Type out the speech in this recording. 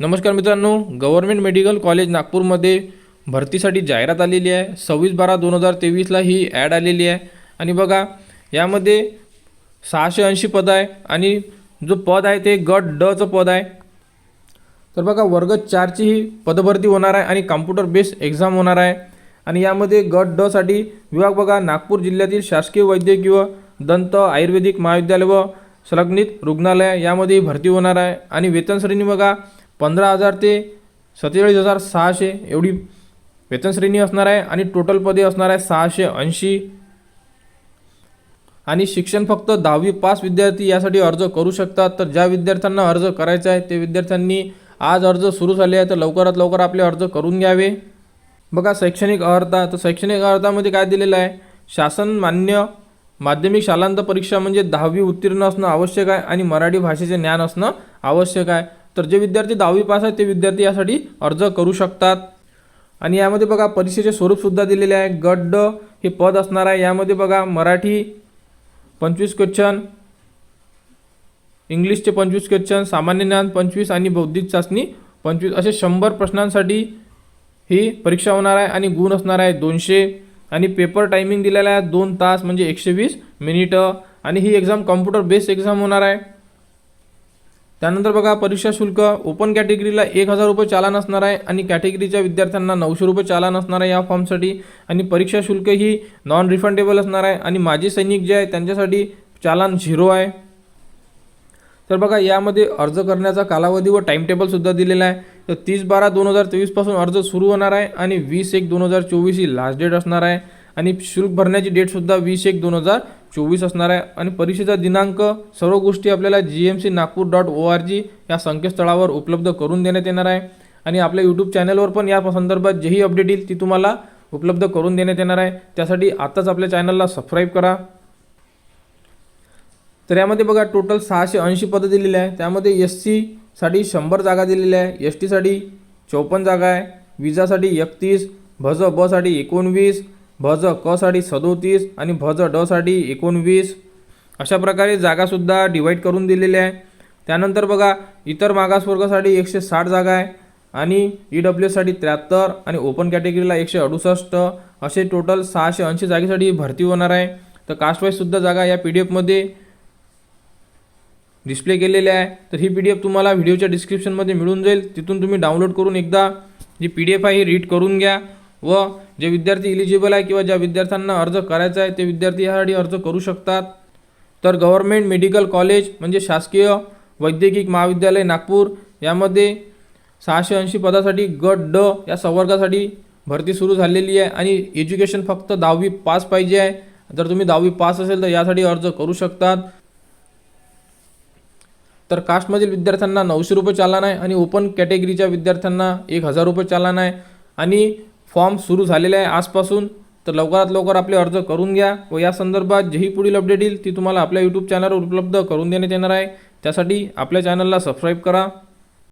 नमस्कार मित्रांनो government medical college नागपूरमध्ये भरतीसाठी जाहिरात आलेली आहे. सव्वीस बारा दोन हजार तेवीसला ही ॲड आलेली आहे. आणि बघा यामध्ये सहाशे ऐंशी पद आहे आणि जो पद आहे ते गट डचं पद आहे. तर बघा वर्ग चारची ही पदभरती होणार आहे आणि कम्प्युटर बेस्ड एक्झाम होणार आहे. आणि यामध्ये गट डसाठी विभाग बघा नागपूर जिल्ह्यातील शासकीय वैद्यकीय दंत आयुर्वेदिक महाविद्यालय व संलग्नित रुग्णालय यामध्ये भरती होणार आहे. आणि वेतन श्रेणी बघा पंधरा हजार ते सत्तेचाळीस हजार सहाशे एवढी वेतनश्रेणी असणार आहे आणि टोटल पदे असणार आहे सहाशे ऐंशी. आणि शिक्षण फक्त दहावी पास विद्यार्थी यासाठी अर्ज करू शकतात. तर ज्या विद्यार्थ्यांना अर्ज करायचा आहे ते विद्यार्थ्यांनी आज अर्ज सुरू झाले आहे तर लवकरात लवकर आपले अर्ज करून घ्यावे. बघा शैक्षणिक अर्हता तर शैक्षणिक अर्हतामध्ये काय दिलेलं आहे? शासन मान्य माध्यमिक शालांत परीक्षा म्हणजे दहावी उत्तीर्ण असणं आवश्यक आहे आणि मराठी भाषेचे ज्ञान असणं आवश्यक आहे. तर जे विद्यार्थी दहावी पास आहेत ते विद्यार्थी यासाठी अर्ज करू शकतात. आणि यामध्ये बघा परीक्षेचे स्वरूपसुद्धा दिलेले आहे. गट ड हे पद असणार आहे. यामध्ये बघा मराठी पंचवीस क्वेश्चन इंग्लिशचे पंचवीस क्वेश्चन सामान्य ज्ञान पंचवीस आणि बौद्धिक चाचणी पंचवीस. असे शंभर प्रश्नांसाठी ही परीक्षा होणार आहे आणि गुण असणार आहे दोनशे. आणि पेपर टायमिंग दिलेला आहे दोन तास म्हणजे एकशे वीस मिनिटं. आणि ही एक्झाम कॉम्प्युटर बेस्ड एक्झाम होणार आहे. त्यानंतर बघा परीक्षा शुल्क ओपन कॅटेगरीला एक हजार रुपये चालान असणार आहे आणि कॅटेगरीच्या विद्यार्थ्यांना नऊशे रुपये चालान असणार आहे या फॉर्मसाठी आणि परीक्षा शुल्क ही नॉन रिफंडेबल असणार आहे आणि माजी सैनिक जे आहे त्यांच्यासाठी चालान झिरो आहे. तर बघा यामध्ये अर्ज करण्याचा कालावधी व टाईमटेबलसुद्धा दिलेला आहे. तर तीस बारा दोन हजार तेवीसपासून अर्ज सुरू होणार आहे आणि वीस एक दोन हजार चोवीस ही लास्ट डेट असणार आहे. आणि शुल्क भरण्याची डेटसुद्धा वीस एक दोन हजार चोवीस असणार आहे. आणि परीक्षेचा दिनांक सर्व गोष्टी आपल्याला G M C Nagpur dot O R G या संकेतस्थळावर उपलब्ध करून देण्यात येणार आहे. आणि आपल्या यूट्यूब चॅनलवर पण या संदर्भात जेही अपडेट येईल ती तुम्हाला उपलब्ध करून देण्यात येणार आहे. त्यासाठी आत्ताच आपल्या चॅनलला सबस्क्राईब करा. तर यामध्ये बघा टोटल सहाशे ऐंशी पदं दिलेली आहे. त्यामध्ये एस सीसाठी शंभर जागा दिलेल्या आहे. एस टीसाठी चौपन्न जागा आहे. विजासाठी एकतीस भज बसाठी एकोणवीस भज क साठी सदोतीस आणि भज ड साठी एकोणवीस. अशा प्रकारे जागासुद्धा डिवाईड करून दिलेल्या आहे. त्यानंतर बघा इतर मागासवर्गासाठी एकशे साठ जागा आहे आणि ई डब्ल्यू एससाठी त्र्याहत्तर आणि ओपन कॅटेगरीला एकशे अडुसष्ट. असे टोटल सहाशे ऐंशी जागेसाठी भरती होणार आहे. तर कास्टवाईजसुद्धा जागा या पी डी एफमध्ये डिस्प्ले केलेले आहे. तर ही पी डी एफ तुम्हाला व्हिडिओच्या डिस्क्रिप्शनमध्ये मिळून जाईल. तिथून तुम्ही डाउनलोड करून एकदा जी पी डी एफ आहे ही रीड करून घ्या. व जे विद्यार्थी इलिजिबल आहे किंवा ज्या विद्यार्थ्यांना अर्ज करायचा आहे ते विद्यार्थी यासाठी अर्ज करू शकतात. तर गव्हर्मेंट मेडिकल कॉलेज म्हणजे शासकीय वैद्यकीय महाविद्यालय नागपूर यामध्ये सहाशे ऐंशी पदासाठी गट ड या संवर्गासाठी भरती सुरू झालेली आहे आणि एज्युकेशन फक्त दहावी पास पाहिजे आहे. जर तुम्ही दहावी पास असेल तर यासाठी अर्ज करू शकतात. तर कास्टमधील विद्यार्थ्यांना नऊशे रुपये चालान आहे आणि ओपन कॅटेगरीच्या विद्यार्थ्यांना एक हजार रुपये चालान आहे. आणि फॉर्म सुरू झालेले आहे आजपासून तर लवकरात लवकर आपले अर्ज करून घ्या व या संदर्भात जेही पुढील अपडेट येईल ती तुम्हाला आपल्या यूट्यूब चॅनलवर उपलब्ध करून देण्यात येणार आहे. त्यासाठी आपल्या चॅनलला सबस्क्राईब करा.